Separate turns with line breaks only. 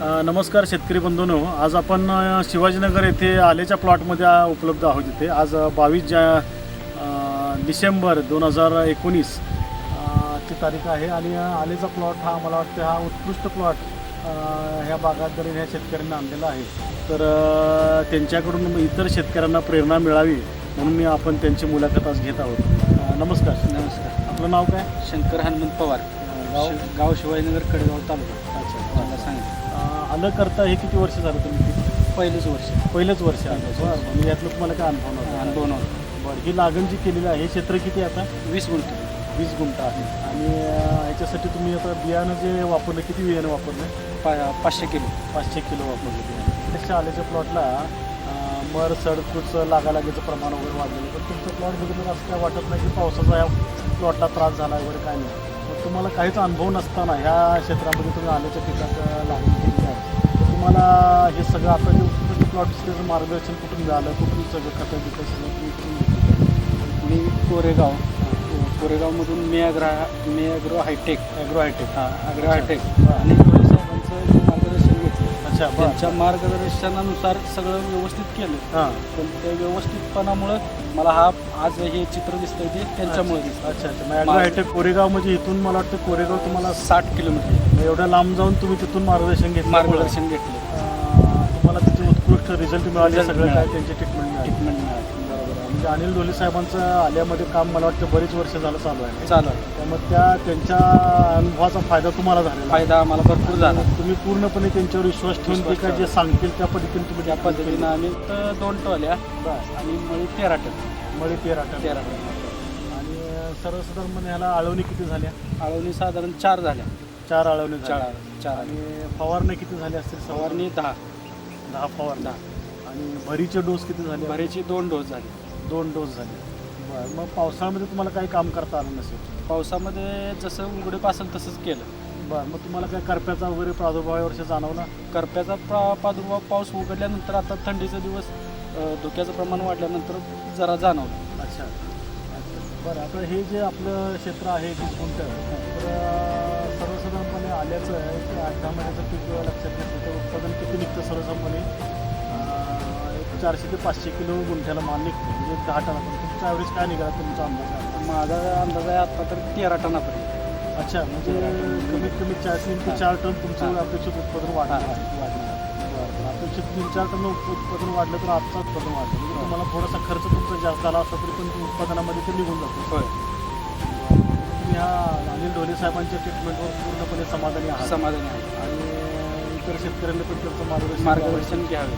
नमस्कार शेतकरी बंधूंनो. आज आपण शिवाजीनगर येथे आलेच्या प्लॉटमध्ये उपलब्ध आहोत इथे. आज बावीस जा डिसेंबर दोन हजार एकोणीस ची तारीख आहे. आणि आलेचा प्लॉट हा मला वाटतं हा उत्कृष्ट प्लॉट ह्या बागायतदारी ह्या शेतकऱ्यांना आणलेला आहे. तर त्यांच्याकडून इतर शेतकऱ्यांना प्रेरणा मिळावी म्हणून मी आपण त्यांची मुलाखत आज घेत आहोत. नमस्कार.
नमस्कार.
आपलं नाव काय?
शंकर हनुमंत पवार.
गाव
गाव शिवाजीनगर कडेगाव तालुका.
अच्छा
मला सांगितलं
अ, आलं करता हे किती वर्ष झालं तुम्ही
पहिलेच वर्ष.
पहिलंच वर्ष आलं. बरं यातलं तुम्हाला काय अनुभव नव्हता?
अनुभव नव्हता.
बरं ही लागण जी केलेली आहे हे क्षेत्र किती आहे आता?
वीस गुंठ.
वीस गुंठ आहे. आणि अं, ह्याच्यासाठी तुम्ही आता बियाणं जे वापरलं किती बियाणं वापरलं?
पा पाचशे किलो.
पाचशे किलो वापरलं बियाणं. त्याच्या आल्याच्या प्लॉटला मर सडकूच लागालागीचं प्रमाण वगैरे वाढलेलं तर तुमचं प्लॉट बघितलं असं काय वाटत नाही की पावसाचा या प्लॉटला त्रास झाला वगैरे काय नाही? मग तुम्हाला काहीच अनुभव नसताना ह्या क्षेत्रामध्ये तुम्ही आल्याच्या पिकात लागण केली आहे तुम्हाला हे सगळं आता जे उत्कृष्ट प्लॉट मार्गदर्शन कुठून मिळालं कुठून सगळं खतं घेतलं?
मी कोरेगाव कोरेगावमधून मी अग्रा मी अग्रो हायटेक
ॲग्रो हायटेक
हां अग्रो हायटेक. आणि साहेबांचं
अच्छा बरं.
त्यांच्या मार्गदर्शनानुसार सगळं व्यवस्थित केलं.
हां.
पण त्या व्यवस्थितपणामुळं मला हा आज हे चित्र दिसतंय ते त्यांच्यामुळे दिसतं
अच्छा अच्छा. मग ॲग्रो हायटेक कोरेगाव म्हणजे इथून मला वाटतं कोरेगाव तुम्हाला
साठ किलोमीटर.
एवढ्या लांब जाऊन तुम्ही तिथून मार्गदर्शन घेतलं.
मार्गदर्शन घेतलं.
अं, तुम्हाला तिथे उत्कृष्ट रिझल्ट मिळाले
Result
सगळं काय
मिळाले.
त्यांची ट्रीटमेंट मिळाली.
ट्रीटमेंट मिळाली.
म्हणजे अनिल ढोले साहेबांचं आल्यामध्ये काम मला वाटतं बरीच वर्ष झालं चालू आहे.
चालू आहे.
त्यामुळे त्या त्यांच्या अनुभवाचा फायदा तुम्हाला आहे.
फायदा आम्हाला भरपूर झाला.
तुम्ही पूर्णपणे त्यांच्यावर विश्वास ठेवून ते काय जे. सांगतील त्या पद्धतीने तुम्ही
त्या पद्धतीनं. आम्ही तर दोन टोल्या. आणि मळी तेरा टन
मळी तेरा टन
तेरा टन
आणि सर्वसाधारणपणे ह्याला आळवणी किती झाल्या?
आळवणी साधारण चार झाल्या.
चार आळवणी
चार चार
आणि फवारणी किती झाली असतील
फवारणी दहा.
दहा फवारणी.
दहा.
आणि भरीचे डोस किती झाले?
भरेची दोन डोस झाले.
दोन डोस झाले. बरं मग पावसाळ्यामध्ये तुम्हाला काही काम करता आलं नसेल?
पावसामध्ये जसं उघडीप असेल तसंच केलं.
बरं मग तुम्हाला काय करप्याचा वगैरे प्रादुर्भाव वर्ष जाणवला?
करप्याचा प्रा प्रादुर्भाव पाऊस उघडल्यानंतर आता थंडीचा दिवस अं, धुक्याचं प्रमाण वाढल्यानंतर जरा जाणवलं.
अच्छा. अच्छा बरं आता हे जे आपलं क्षेत्र आहे वीस गुंठ तर अं, सर्वसाधारणपणे आल्याचं एक आठ दहा महिन्याचं पीक लक्षात घेतलं तर उत्पादन किती निघतं सर्वसाधारणपणे चारशे ते पाचशे किलो गुंठ्याला माल निघतो. म्हणजे दहा टनापर्यंत. तुमचा ॲव्हरेज काय निघाला तुमचा अंदाज? आहे?
माझा अंदाज आहे आता तर तेरा टनापर्यंत.
अच्छा म्हणजे कमीत कमी चार तीन ते चार टन तुमचं
हां.
अपेक्षित उत्पादन वाढणार. आहे वाढणार. आहे. बरं, बरं. अपेक्षित तीन चार टन उत्पादन वाढलं तर आजचं उत्पादन वाढलं म्हणजे तुम्हाला थोडासा खर्च तुमचा जास्त झाला असला तरी पण ते उत्पादनामध्ये ते निघून जातो.
होय.
तुम्ही ह्या अनिल ढोले साहेबांच्या ट्रीटमेंटवर पूर्णपणे समाधानी आहात.
समाधानी आहे
आणि इतर शेतकऱ्यांना पण त्याचं मार्गदर्शन
मार्गदर्शन घ्यावे